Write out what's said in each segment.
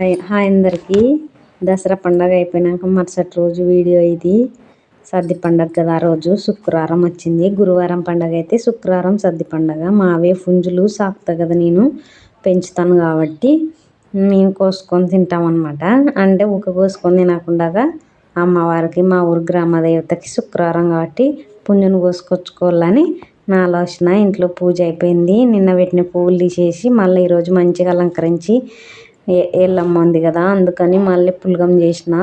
Hi అందరికీ. దసరా పండగ అయిపోయినాక మరుసటి రోజు వీడియో ఇది. సర్ది పండగ కదా ఆ రోజు శుక్రవారం వచ్చింది. గురువారం పండగ అయితే శుక్రవారం సర్ది పండగ. మావే పుంజులు సాకుతా కదా నేను పెంచుతాను కాబట్టి మేము కోసుకొని తింటాం అనమాట అంటే ఊక కోసుకొని తినకుండా అమ్మవారికి మా ఊరు గ్రామ దేవతకి శుక్రవారం కాబట్టి పుంజును కోసుకొచ్చుకోవాలని నా ఆలోచన ఇంట్లో పూజ అయిపోయింది. నిన్న పెట్టిన పువ్వులు తీసేసి మళ్ళీ ఈరోజు మంచిగా అలంకరించి ఎల్లమ్మ ఉంది కదా అందుకని మళ్ళీ పులగం చేసిన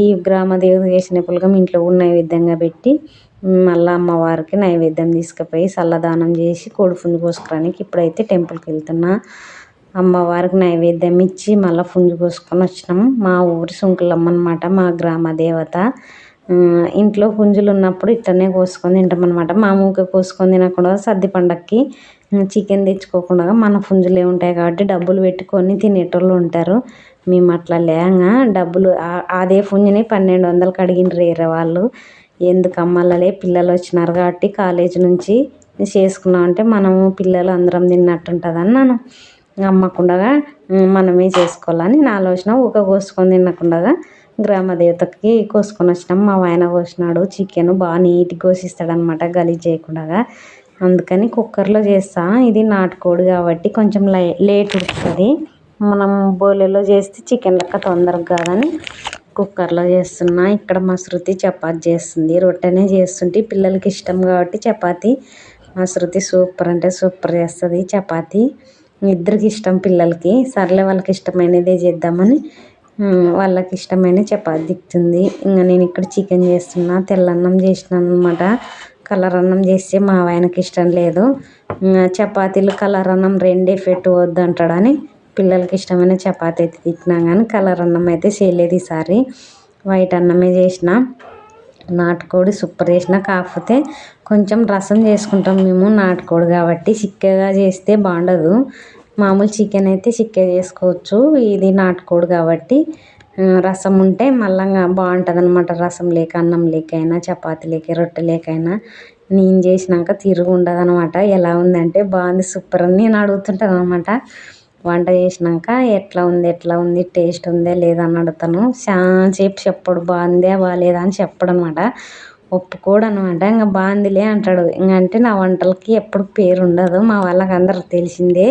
ఈ గ్రామదేవత చేసిన పులగం ఇంట్లో ఉన్న నైవేద్యంగా పెట్టి మళ్ళీ అమ్మవారికి నైవేద్యం తీసుకుపోయి చల్లదానం చేసి కోడిపుంజు కోసుకురానికి ఇప్పుడైతే టెంపుల్కి వెళ్తున్నా. అమ్మవారికి నైవేద్యం ఇచ్చి మళ్ళీ పుంజు కోసుకొని వచ్చినాం. మా ఊరి సుంకులమ్మ అనమాట మా గ్రామ దేవత. ఇంట్లో పుంజులు ఉన్నప్పుడు ఇట్లనే కోసుకొని తింటాం అనమాట మామూలుగా కోసుకొని తినకుండా సద్ది పండక్కి చికెన్ తెచ్చుకోకుండా మన పుంజులే ఉంటాయి కాబట్టి డబ్బులు పెట్టుకొని తినేటోళ్ళు ఉంటారు. మేము అట్లా లేగా. డబ్బులు అదే పుంజుని పన్నెండు వందలకి అడిగిండ్రు వేరే వాళ్ళు. ఎందుకమ్మలలే పిల్లలు వచ్చినారు కాబట్టి కాలేజీ నుంచి చేసుకున్నాం అంటే మనము పిల్లలు అందరం తిన్నట్టు ఉంటుంది అన్నాను అమ్మకుండా మనమే చేసుకోవాలని. నా ఆలోచన. ఊక కోసుకొని తినకుండా గ్రామదేవతకి కోసుకొని వచ్చినాం. మా ఆయన కోసినాడు. చికెన్ బాగా నీట్గా కోసిస్తాడనమాట గలీజ్ చేయకుండా అందుకని కుక్కర్లో చేస్తా. ఇది నాటుకోడి కాబట్టి కొంచెం లై లేట్ ఉడుకుతుంది. మనం బోలేలో చేస్తే చికెన్ లెక్క తొందరగా కాదని కుక్కర్లో చేస్తున్నా. ఇక్కడ మా శృతి చపాతి చేస్తుంది. రొట్టెనే చేస్తుంటే పిల్లలకి ఇష్టం కాబట్టి చపాతి. మా శృతి సూపర్ అంటే సూపర్ చేస్తుంది చపాతి. ఇద్దరికి ఇష్టం పిల్లలకి. సర్లే వాళ్ళకి ఇష్టమైనదే చేద్దామని వాళ్ళకి ఇష్టమైన చపాతి దిక్కుతుంది ఇంకా నేను ఇక్కడ చికెన్ చేస్తున్నా తెల్లన్నం చేసినాను అనమాట కలర్ అన్నం చేస్తే మా ఆయనకి ఇష్టం లేదు. చపాతీలు కలర్ అన్నం రెండే పెట్టు వద్దు అంటాడని పిల్లలకి ఇష్టమైన చపాతి అయితే తిట్టినా కానీ కలర్ అన్నం అయితే చేయలేదు ఈసారి. వైట్ అన్నమే చేసిన నాటుకోడి సూపర్ చేసిన కాకపోతే కొంచెం రసం చేసుకుంటాం మేము నాటుకోడి కాబట్టి చిక్కగా చేస్తే బాగుండదు. మామూలు చికెన్ అయితే చిక్కే చేసుకోవచ్చు. ఇది నాటుకోడి కాబట్టి రసం ఉంటే మళ్ళీ బాగుంటుంది అనమాట రసం లేక అన్నం లేకైనా చపాతీ లేక రొట్టె లేకైనా. నేను చేసినాక తిరుగు ఉండదు అనమాట ఎలా ఉందంటే బాగుంది సూపర్ అని నేను అడుగుతుంటాను అనమాట వంట చేసినాక ఎట్లా ఉంది ఎట్లా ఉంది టేస్ట్ ఉందా లేదా అని అడుగుతాను. చాలాసేపు చెప్పడు బాగుందా బాగాలేదా అని చెప్పడు అనమాట ఒప్పుకోడు అనమాట ఇంకా బాగుందిలే అంటాడు. ఇంకా అంటే నా వంటలకి ఎప్పుడు పేరు ఉండదు. మా వాళ్ళకి అందరికి తెలిసిందే.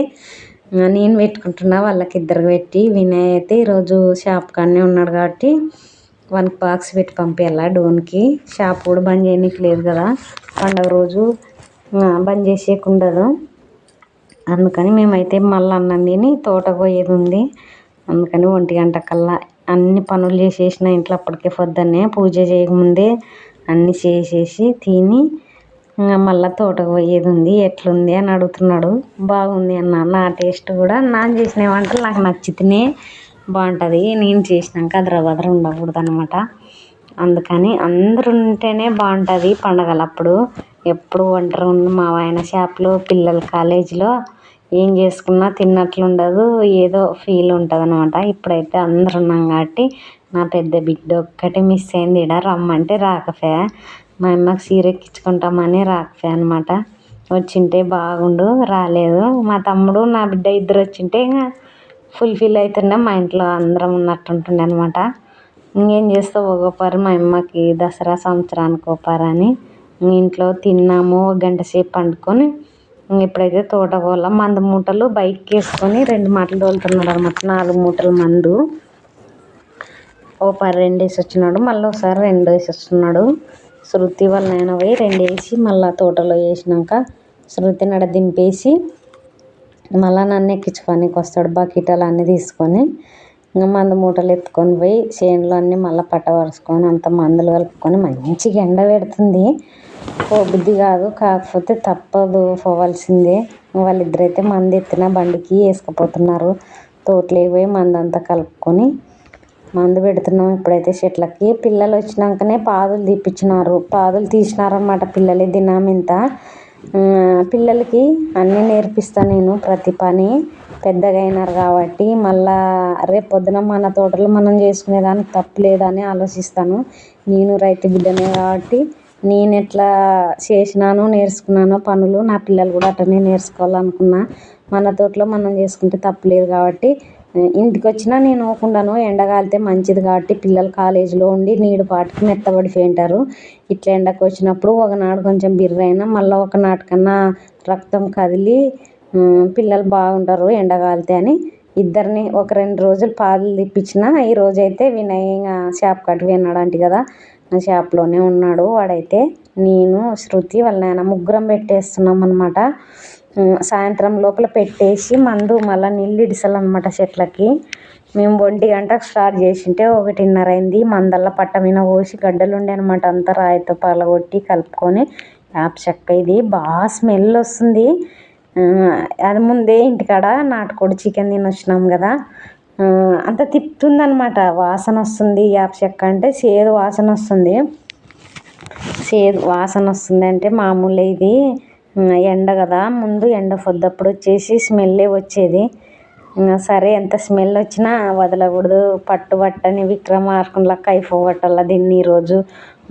నేను పెట్టుకుంటున్నా వాళ్ళకి ఇద్దరికి పెట్టి. వినయ్ అయితే ఈరోజు షాప్ కాడనే ఉన్నాడు కాబట్టి వానికి బాక్స్ పెట్టి పంపించాలా డోన్కి. షాప్ కూడా బంద్ చేయడానికి లేదు కదా. పండగ రోజు బంద్ చేసేకి ఉండదు. అందుకని మేమైతే మళ్ళీ అన్నం తిని తోటకు పోయేది ఉంది. అందుకని ఒంటి గంట కల్లా అన్ని పనులు చేసేసిన ఇంట్లో అప్పటికే పొద్దున్నే పూజ చేయకముందే అన్నీ చేసేసి తిని మళ్ళీ తోటకు పోయేది ఉంది ఎట్లుంది అని అడుగుతున్నాడు. బాగుంది అన్న నా టేస్ట్ కూడా నాన్న చేసిన వంటలు నాకు నచ్చితేనే బాగుంటుంది. నేను చేసినాక అదరబదర ఉండకూడదు అనమాట అందుకని అందరు ఉంటేనే బాగుంటుంది పండగలప్పుడు. ఎప్పుడు ఒంటరి ఉన్న మా ఆయన షాప్లో పిల్లల కాలేజీలో ఏం చేసుకున్నా తిన్నట్లు ఉండదు ఏదో ఫీల్ ఉంటుంది అనమాట ఇప్పుడైతే అందరు ఉన్నాం కాబట్టి నా పెద్ద బిడ్డ ఒక్కటి మిస్ అయింది. ఈడ రమ్మంటే రాకపోయా? మా అమ్మకి చీర ఎక్కించుకుంటామని రాకపోయా అనమాట వచ్చింటే బాగుండు రాలేదు. మా తమ్ముడు నా బిడ్డ ఇద్దరు వచ్చింటే ఇంకా ఫుల్ఫిల్ అవుతుండే మా ఇంట్లో అందరం ఉన్నట్టు ఉంటుండే అనమాట ఇంకేం చేస్తావు ఒకపారి మా అమ్మకి దసరా సంవత్సరానికి ఒకపారని అని ఇంట్లో తిన్నాము ఒక గంట సేపు పండుకొని ఇప్పుడైతే తోట పోవాల మందు మూటలు బైక్ వేసుకొని రెండు మాటలు తోలుతున్నాడు అనమాట నాలుగు మూటల మందు. ఓ పరి రెండు వేసి వచ్చినాడు మళ్ళీ ఒకసారి రెండు వేసి వస్తున్నాడు. శృతి వాళ్ళ నాయన పోయి రెండు వేసి మళ్ళీ తోటలో వేసినాక శృతి నడ దింపేసి మళ్ళీ నన్ను ఎక్కించుకోనికి వస్తాడు. బకెట్లు అన్నీ తీసుకొని ఇంకా మందు మూటలు ఎత్తుకొని పోయి చేనులో అన్నీ మళ్ళీ పట్టవరుసుకొని అంత మందులు కలుపుకొని మంచిగా ఎండ పెడుతుంది. పోబుద్ది కాదు కాకపోతే తప్పదు పోవాల్సిందే. వాళ్ళిద్దరైతే మంది ఎత్తిన బండికి వేసుకుపోతున్నారు. తోటలోకి పోయి మందంతా అంతా కలుపుకొని మందు పెడుతున్నాం. ఇప్పుడైతే చెట్లకి పిల్లలు వచ్చినాకనే పాదులు తీపిచ్చినారు. పాదులు తీసినారన్నమాట పిల్లలు దినామింత పిల్లలకి అన్నీ నేర్పిస్తాను నేను ప్రతి పని. పెద్దగా అయినారు కాబట్టి మళ్ళా రేపు పొద్దున మన తోటలో మనం చేసుకునేదానికి తప్పు లేదని ఆలోచిస్తాను. నేను రైతు బిడ్డనే కాబట్టి నేను ఎట్లా చేసినానో నేర్చుకున్నానో పనులు నా పిల్లలు కూడా అట్లనే నేర్చుకోవాలనుకున్నా. మన తోటలో మనం చేసుకుంటే తప్పు లేదు కాబట్టి ఇంటికి వచ్చినా నేను ఊకుండాను. ఎండగాలితే మంచిది కాబట్టి పిల్లలు కాలేజీలో ఉండి నీడు పాటికి మెత్తబడిపోయింటారు ఇట్లా ఎండకు వచ్చినప్పుడు ఒకనాడు కొంచెం బిర్రైనా మళ్ళీ ఒకనాటికన్నా రక్తం కదిలి పిల్లలు బాగుంటారు ఎండగాలితే అని. ఇద్దరిని ఒక రెండు రోజులు పాలు తెప్పించిన ఈ రోజైతే వినయంగా షాప్ విన్నాడు పోయినాడంట కదా షాప్లోనే ఉన్నాడు. వాడైతే నేను శృతి వాళ్ళ నాయన ముగ్గురం పెట్టేస్తున్నాం అనమాట సాయంత్రం లోపల పెట్టేసి మందు మళ్ళీ నీళ్ళు ఇడిసాలన్నమాట చెట్లకి. మేము ఒంటి గంటకు స్టార్ట్ చేసింటే ఒకటిన్నర అయింది. మందల్ల పట్ట మీద పోసి గడ్డలు ఉండే అనమాట. అంతా రాయితో పగలగొట్టి కలుపుకొని వేప చెక్క ఇది. బాగా స్మెల్ వస్తుంది. అది ముందే ఇంటికాడ నాటుకోడి చికెన్ తిని వచ్చినాం కదా అంత తిప్పుతుంది అనమాట వాసన వస్తుంది వేప చెక్క అంటే. సేదు వాసన వస్తుంది. సేదు వాసన వస్తుంది అంటే మామూలు ఇది. ఎండ కదా ముందు ఎండ పొద్దప్పుడు వచ్చేసి స్మెల్లే వచ్చేది. సరే ఎంత స్మెల్ వచ్చినా వదలకూడదు. పట్టు పట్టని విక్రమార్కునిలా కైపోగొట్టాల దీన్ని ఈరోజు.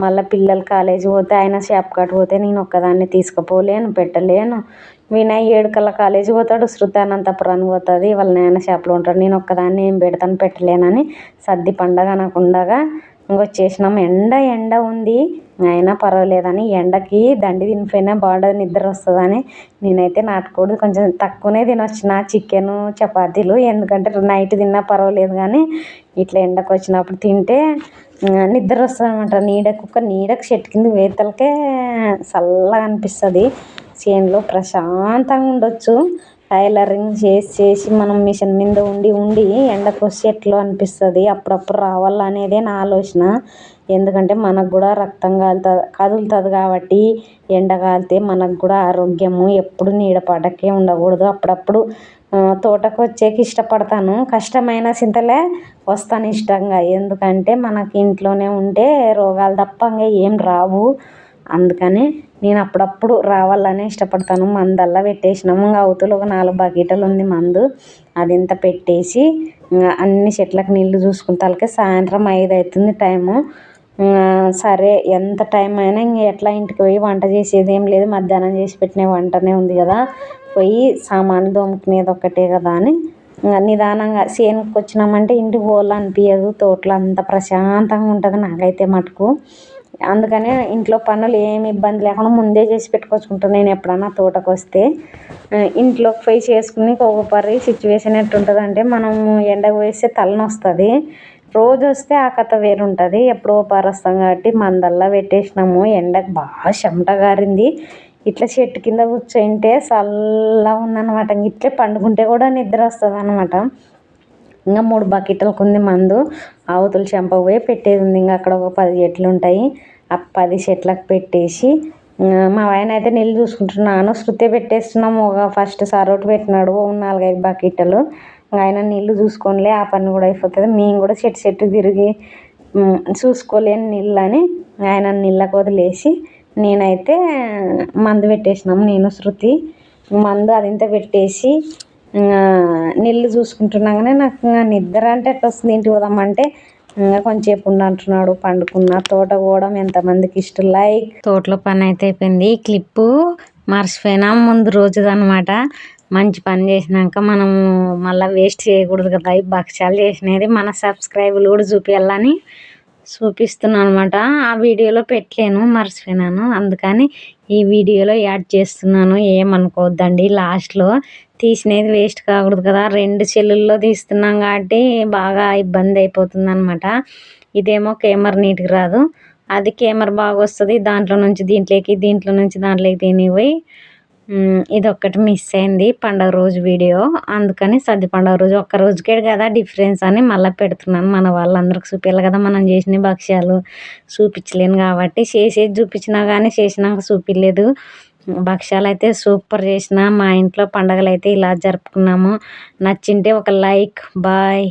మళ్ళీ పిల్లలు కాలేజీ పోతే ఆయన షాప్ పోతే నేను ఒక్కదాన్ని తీసుకుపోలేను పెట్టలేను. వినయ్ ఏడుకల్లా కాలేజీ పోతాడు శృతి అనంతపురానికి పోతుంది. వాళ్ళ నాన్న షాప్లో ఉంటాడు. నేను ఒక్కదాన్ని ఏం పెడతాను పెట్టలేనని సర్ది పండగ అనకుండగా ఇంకొచ్చేసినాం ఎండ ఎండ ఉంది. అయినా పర్వాలేదని ఎండకి దండి తినిపోయినా బాగా నిద్ర వస్తుందని నేనైతే నాటుకోడి కొంచెం తక్కువనే తినొచ్చిన. చికెను చపాతీలు ఎందుకంటే నైట్ తిన్నా పర్వాలేదు కానీ ఇట్లా ఎండకు వచ్చినప్పుడు తింటే నిద్ర వస్తుంది అనమాట నీడకు ఒక నీడకు చెట్టు కింద వేతలకే చల్లగా అనిపిస్తుంది. చేనులో ప్రశాంతంగా ఉండొచ్చు. టైలరింగ్ చేసి చేసి మనం మిషన్ మీద ఉండి ఉండి ఎండకు వస్తే ఎట్లా అనిపిస్తుంది? అప్పుడప్పుడు రావాలా అనేదే నా ఆలోచన. ఎందుకంటే మనకు కూడా రక్తం కాలుతుంది కదులుతుంది కాబట్టి ఎండ కాలితే మనకు కూడా ఆరోగ్యము ఎప్పుడు నీడ పడకే ఉండకూడదు. అప్పుడప్పుడు తోటకు వచ్చేకి ఇష్టపడతాను. కష్టమైన చింతలే వస్తాను ఇష్టంగా. ఎందుకంటే మనకి ఇంట్లోనే ఉంటే రోగాలు తప్ప ఇంకా ఏం రావు. అందుకని నేను అప్పుడప్పుడు రావాలనే ఇష్టపడతాను. మందల్లా పెట్టేసినాము ఇంకా అవతల ఒక నాలుగు బకెట్లు ఉంది మందు. అది ఇంత పెట్టేసి అన్ని చెట్లకు నీళ్ళు తలకి సాయంత్రం ఐదు అవుతుంది టైము. సరే ఎంత టైం అయినా ఇంక ఎట్లా ఇంటికి పోయి వంట చేసేది ఏం లేదు. మధ్యాహ్నం చేసి పెట్టిన వంటనే ఉంది కదా. పోయి సామాన్లు దోముకునేది ఒక్కటే కదా అని నిదానంగా చేనుకి వచ్చినామంటే ఇంటికి పోవాలనిపించదు తోటలో అంత ప్రశాంతంగా ఉంటుంది నాకైతే మటుకు. అందుకనే ఇంట్లో పనులు ఏమి ఇబ్బంది లేకుండా ముందే చేసి పెట్టుకొచ్చుకుంటాను. నేను ఎప్పుడన్నా తోటకు వస్తే ఇంట్లోకి పోయి చేసుకుని ఒక పరి సిచ్యువేషన్ ఎట్టుంటుంది అంటే మనము ఎండకు వేస్తే తలనొస్తుంది. రోజు వస్తే ఆ కథ వేరు ఉంటుంది ఎప్పుడో పారు వస్తాం కాబట్టి మందల్లా పెట్టేసినాము. ఎండకు బాగా చెమట గారింది. ఇట్లా చెట్టు కింద కూర్చుంటే చల్లగా ఉందన్నమాట ఇట్లే పండుకుంటే కూడా నిద్ర వస్తుంది అనమాట ఇంకా మూడు బకెట్లకు ఉంది మందు అవతల చెంపకు పోయి పెట్టేది ఉంది. ఇంకా అక్కడ ఒక పది చెట్లు ఉంటాయి. ఆ పది చెట్లకు పెట్టేసి మా ఆయన అయితే నీళ్ళు చూసుకుంటున్నాను. శృతి పెట్టేస్తున్నాము ఒక ఫస్ట్ సరౌట్ పెట్టినాడు. నాలుగైదు బకెట్లు. ఆయన నీళ్ళు చూసుకోనిలే ఆ పని కూడా అయిపోతుంది. మేము కూడా చెట్టు చెట్టు తిరిగి చూసుకోలేని నీళ్ళు అని ఆయన నీళ్ళకు వదిలేసి నేనైతే మందు పెట్టేసినాము నేను శృతి. మందు అదింత పెట్టేసి నీళ్ళు చూసుకుంటున్నాగానే నాకు ఇంకా నిద్ర అంటే ఎట్లా వస్తుంది? ఇంటికి పోదామంటే ఇంకా కొంచెంసేపు ఉండు అంటున్నాడు పండుకున్న. తోట కూడా ఎంతమందికి ఇష్టం? లైక్ తోటలో పని అయితే అయిపోయింది. ఈ క్లిప్పు మర్చిపోయినా ముందు రోజుదనమాట మంచి పని చేసినాక మనము మళ్ళీ వేస్ట్ చేయకూడదు కదా. ఈ భక్ష్యాలు చేసినది మన సబ్స్క్రైబర్లు కూడా చూపించాలని చూపిస్తున్నాను అనమాట ఆ వీడియోలో పెట్టలేను మర్చిపోయినాను. అందుకని ఈ వీడియోలో యాడ్ చేస్తున్నాను. ఏమనుకోవద్దండి. లాస్ట్లో తీసినది వేస్ట్ కాకూడదు కదా. రెండు సెల్లుల్లో తీస్తున్నాం కాబట్టి బాగా ఇబ్బంది అయిపోతుంది అనమాట ఇదేమో కెమెరా నీట్గా రాదు. అది కెమెరా బాగా వస్తుంది దాంట్లో నుంచి దీంట్లోకి దీంట్లో నుంచి దాంట్లోకి తినిపోయి పోయి ఒక్కటి మిస్ అయింది పండగ రోజు వీడియో అందుకని సద్ది పండగ రోజు ఒక్క రోజుకే కదా డిఫరెన్స్ అని మళ్ళీ పెడుతున్నాను. మన వాళ్ళందరికి చూపించాలి కదా మనం చేసిన భక్ష్యాలు. చూపించలేను కాబట్టి చేసేది చూపించినా కానీ చేసినాక చూపించలేదు భక్ష్యాలు అయితే సూపర్ చేసిన మా ఇంట్లో పండగలు అయితే ఇలా జరుపుకున్నాము. నచ్చింటే ఒక లైక్ బాయ్